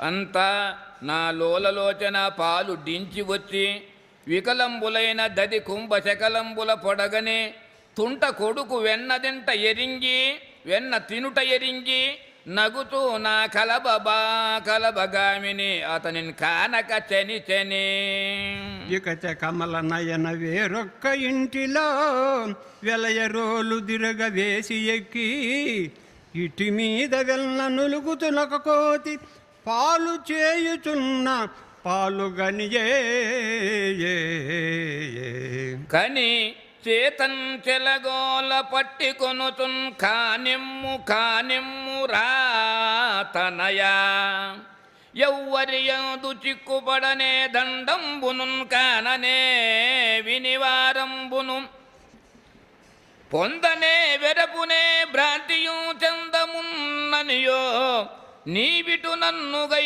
అంతా నా లోలలోచన పాలు డించి వచ్చి వికలంబులైన దది కుంభ శకలంబుల పొడగని తుంట కొడుకు వెన్నదింట ఎరింగి వెన్న తినుట ఎరింగి నగుతూ నా కలబబా కలబగామిని అతనిని కానక చని చని. ఇక కమల నయన వేరొక్క ఇంటిలో వెలయరోలు దిరగ వేసి ఎక్కి ఇటి మీద వెళ్ళ నులుగుతునక కోతి పాలు చేయుచున్న పాలు గనియే. కని చేతన్ చెలగోల పట్టి కొనుతున్ కానిమ్ము కానిమ్ము రాతనయా. ఎవ్వరి యందు చిక్కుపడనే దండంబునున్ కాననే వినివారంబును. పొందనే వెరపునే భ్రాంతియు చందమున్ననియో నీవిటు నన్నుగై